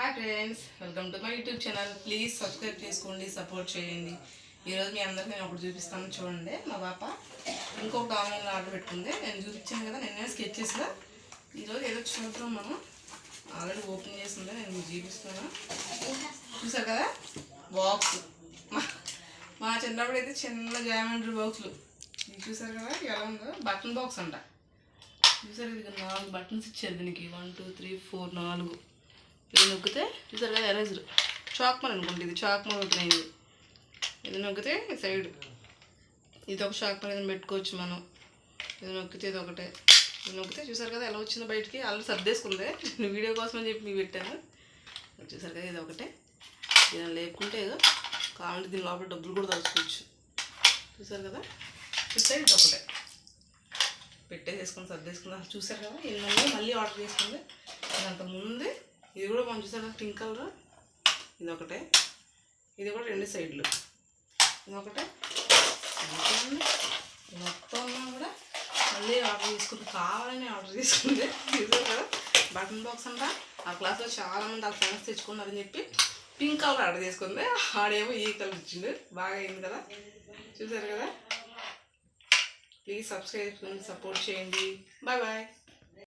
Hi friends welcome to my YouTube channel. Please subscribe చేసుకోండి support చేయండి. ఈరోజు మీ అందరికీ నేను ఒకటి చూపిస్తాను చూడండి. మా పాప ఇంకొక ఆన్లైన్లో ఆర్డర్ పెట్టుకుంది. నేను చూపించాను కదా నిన్నే స్కెచెస్లో ఈరోజు ఏదో చూద్దాం మనం. ఆల్రెడీ ఓపెన్ చేసిందే నేను మీకు చూపిస్తాను చూసారు కదా? బాక్స్ మా మా చిన్నప్పుడు అయితే చిన్న జామెంట్రీ బాక్సులు ఇది చూసారు కదా? ఎలా ఉందో? బటన్ బాక్స్ అంట. చూసారు ఇది నాలుగు బటన్స్ ఇచ్చారు దీనికి. వన్ టూ త్రీ ఫోర్ నాలుగు. ఇది నొక్కితే చూసారు కదా ఎరేజర్. చాక్మల్ అనుకుంటే ఇది చాక్మల్ ఓపెన్ అయింది. ఇది నొక్కితే సైడ్. ఇది ఒక చాక్మల్ ఏదైనా పెట్టుకోవచ్చు మనం. ఇది నొక్కితే ఇది ఒకటే. ఇది నొక్కితే చూసారు కదా ఎలా వచ్చిందో బయటికి. అల్లు సర్దేసుకుంది. నేను వీడియో కోసం అని చెప్పి మీకు పెట్టాను. చూసారు కదా ఇది ఒకటే. దీని లేకుంటే ఏదో కావాలంటే దీని లోపల డబ్బులు కూడా దాచుకోవచ్చు. చూసారు కదా? చూస్తే ఇది ఒకటే. పెట్టేసేసుకుని సర్దేసుకుందాం. చూసారు కదా? ఇది మళ్ళీ మళ్ళీ ఆర్డర్ చేసుకుంది. అంత ముందే ఇది కూడా మనం చూసారు పింక్ కలర్. ఇది ఒకటే ఇది కూడా రెండు సైడ్లు. ఇది ఒకటే మొత్తం కూడా మళ్ళీ ఆర్డర్ చేసుకుంది కావాలని ఆర్డర్ తీసుకుంటే చూసారు కదా. బటన్ బాక్స్ అంట. ఆ క్లాస్లో చాలా మంది ఆ ఫ్రెండ్స్ తెచ్చుకున్నారని చెప్పి పింక్ కలర్ ఆర్డర్ చేసుకుంది ఆడేమో ఈ కలర్ ఇచ్చిండు. బాగా అయింది కదా. చూసారు కదా? ప్లీజ్ సబ్స్క్రైబ్ సపోర్ట్ చేయండి. Bye bye.